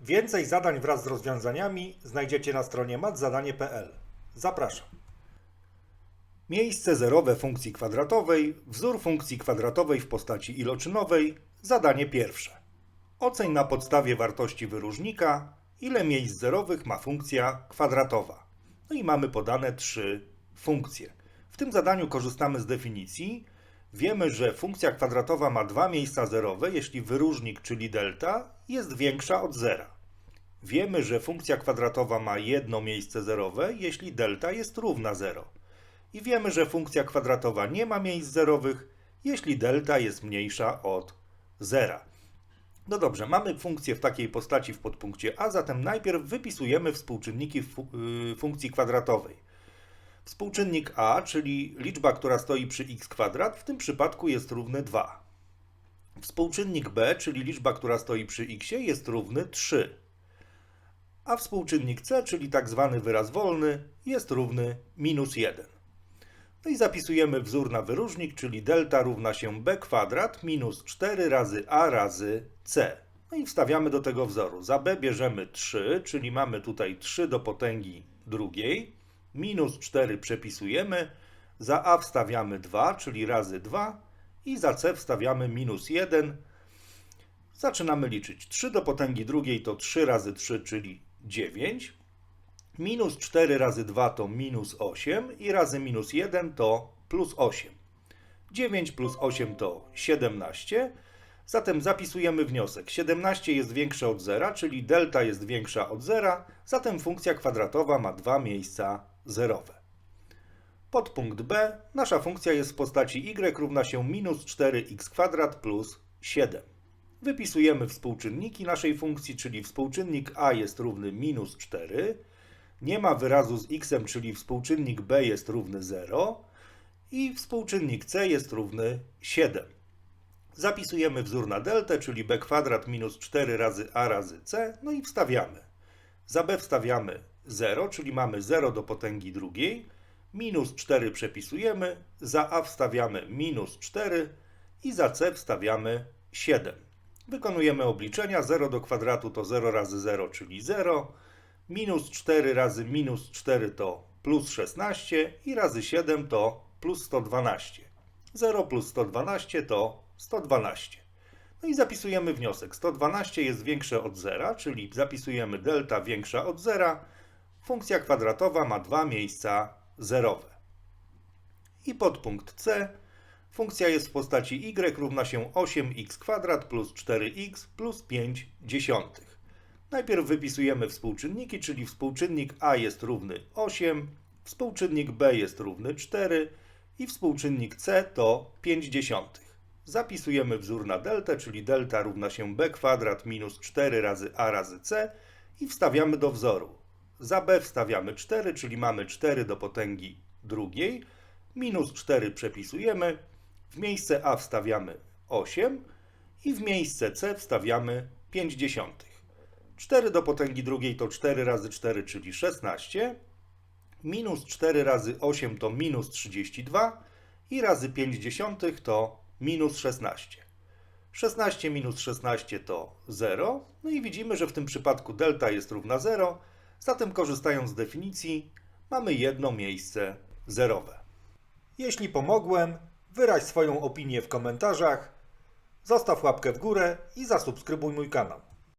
Więcej zadań wraz z rozwiązaniami znajdziecie na stronie matzadanie.pl. Zapraszam. Miejsce zerowe funkcji kwadratowej, wzór funkcji kwadratowej w postaci iloczynowej, zadanie pierwsze. Oceń na podstawie wartości wyróżnika, ile miejsc zerowych ma funkcja kwadratowa. No i mamy podane trzy funkcje. W tym zadaniu korzystamy z definicji. Wiemy, że funkcja kwadratowa ma dwa miejsca zerowe, jeśli wyróżnik, czyli delta, jest większa od zera. Wiemy, że funkcja kwadratowa ma jedno miejsce zerowe, jeśli delta jest równa 0. I wiemy, że funkcja kwadratowa nie ma miejsc zerowych, jeśli delta jest mniejsza od zera. No dobrze, mamy funkcję w takiej postaci w podpunkcie a, zatem najpierw wypisujemy współczynniki yy, funkcji kwadratowej. Współczynnik a, czyli liczba, która stoi przy x kwadrat, w tym przypadku jest równy 2. Współczynnik b, czyli liczba, która stoi przy x, jest równy 3. A współczynnik c, czyli tak zwany wyraz wolny, jest równy minus 1. No i zapisujemy wzór na wyróżnik, czyli delta równa się b kwadrat minus 4 razy a razy c. No i wstawiamy do tego wzoru. Za b bierzemy 3, czyli mamy tutaj 3 do potęgi drugiej. Minus 4 przepisujemy. Za a wstawiamy 2, czyli razy 2. I za c wstawiamy minus 1. Zaczynamy liczyć. 3 do potęgi drugiej to 3 razy 3, czyli 9. Minus 4 razy 2 to minus 8 i razy minus 1 to plus 8. 9 plus 8 to 17. Zatem zapisujemy wniosek. 17 jest większe od 0, czyli delta jest większa od 0, zatem funkcja kwadratowa ma dwa miejsca zerowe. Podpunkt B. Nasza funkcja jest w postaci y równa się minus 4x kwadrat plus 7. Wypisujemy współczynniki naszej funkcji, czyli współczynnik a jest równy minus 4, nie ma wyrazu z x, czyli współczynnik b jest równy 0 i współczynnik c jest równy 7. Zapisujemy wzór na deltę, czyli b kwadrat minus 4 razy a razy c, no i wstawiamy. Za b wstawiamy 0, czyli mamy 0 do potęgi drugiej, minus 4 przepisujemy, za a wstawiamy minus 4 i za c wstawiamy 7. Wykonujemy obliczenia, 0 do kwadratu to 0 razy 0, czyli 0, minus 4 razy minus 4 to plus 16 i razy 7 to plus 112. 0 plus 112 to 112. No i zapisujemy wniosek. 112 jest większe od 0, czyli zapisujemy delta większa od 0. Funkcja kwadratowa ma dwa miejsca zerowe. I podpunkt C. Funkcja jest w postaci y równa się 8x kwadrat plus 4x plus 5 dziesiątych. Najpierw wypisujemy współczynniki, czyli współczynnik a jest równy 8, współczynnik b jest równy 4 i współczynnik c to 5 dziesiątych. Zapisujemy wzór na deltę, czyli delta równa się b kwadrat minus 4 razy a razy c i wstawiamy do wzoru. Za b wstawiamy 4, czyli mamy 4 do potęgi drugiej, minus 4 przepisujemy, w miejsce a wstawiamy 8 i w miejsce c wstawiamy 5 dziesiątych. 4 do potęgi drugiej to 4 razy 4, czyli 16. Minus 4 razy 8 to minus 32 i razy 5 dziesiątych to minus 16. 16 minus 16 to 0. No i widzimy, że w tym przypadku delta jest równa 0. Zatem korzystając z definicji mamy jedno miejsce zerowe. Jeśli pomogłem, wyraź swoją opinię w komentarzach, zostaw łapkę w górę i zasubskrybuj mój kanał.